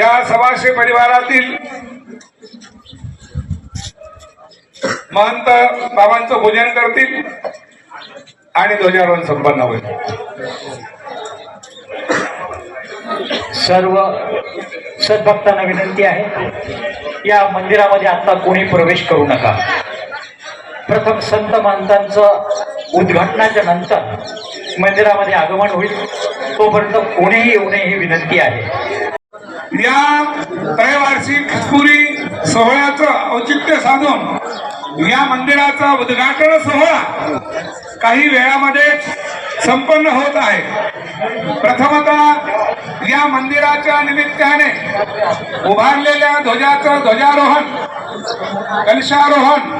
या सभाशे परिवारातील महंत बाबांचं पूजन करतील आणि ध्वजारोहण संपन्न होईल. सर्व सद्भक्तांना विनंती आहे या मंदिरामध्ये आता कोणी प्रवेश करू नका. प्रथम संत महंतांचं उद्घाटनाच्या नंतर मंदिरामध्ये आगमन होईल तोपर्यंत कोणीही येऊ नये ही विनंती आहे. या त्रैवार्षिक खिचपुरी सोहळ्याचं औचित्य साधून या मंदिराचा उद्घाटन सोहळा काही वेळामध्ये संपन्न होत आहे. प्रथमतः या मंदिराच्या निमित्ताने उभारलेल्या ध्वजाचं ध्वजारोहण कलशारोहण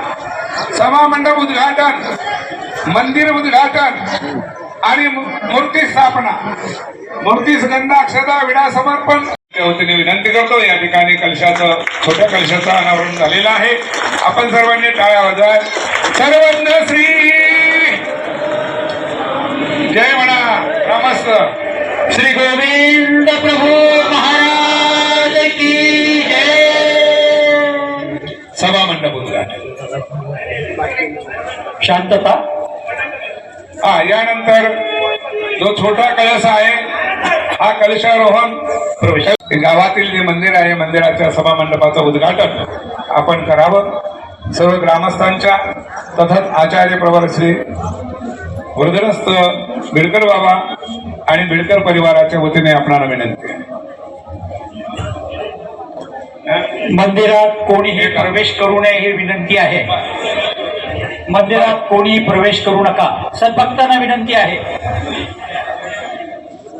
सभामंडप उद्घाटन मंदिर उद्घाटन आणि मूर्ती स्थापना मूर्ती गंधाक्षता विडा समर्पण वतीने विनंती करतो. या ठिकाणी कलशाचं छोट्या कलशाचं अनावरण झालेलं आहे. आपण सर्वांनी टाळ्या वाजवा सर्वज्ञ श्री जय म्हणा. नमस्त. श्री गोविंद प्रभू महाराज की जय. सभा मंडप उद्घाटन शांतता. हा यानंतर जो छोटा कलश आहे हा कलशारोहण प्रवेश गावातील जे मंदिर आहे मंदिराच्या सभा मंडपाचं उद्घाटन आपण करावं. सर्व ग्रामस्थांच्या तथाच आचार्य प्रवर श्री वृद्धरस्त बिडकर बाबा आणि बिडकर परिवाराच्या वतीने आपणाला विनंती आहे. मंदिरात कोणीही प्रवेश करू नये ही विनंती आहे. मंदिरात कोणीही प्रवेश करू नका. सद्भक्तांना विनंती आहे.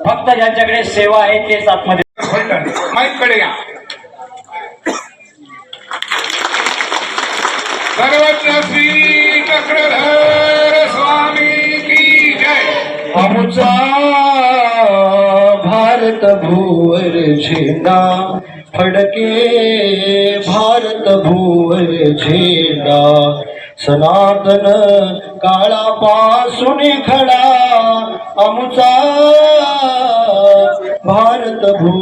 फक्त ज्यांच्याकडे सेवा आहे तेच आतमध्ये माईककडे या. सर्वज्ञ श्री चक्रधर स्वामी की जय. आमचा भारत भूवर झेंडा फडके भारत भूवर झेंडा. सनातन काळापासून खडा आमचा भारत भू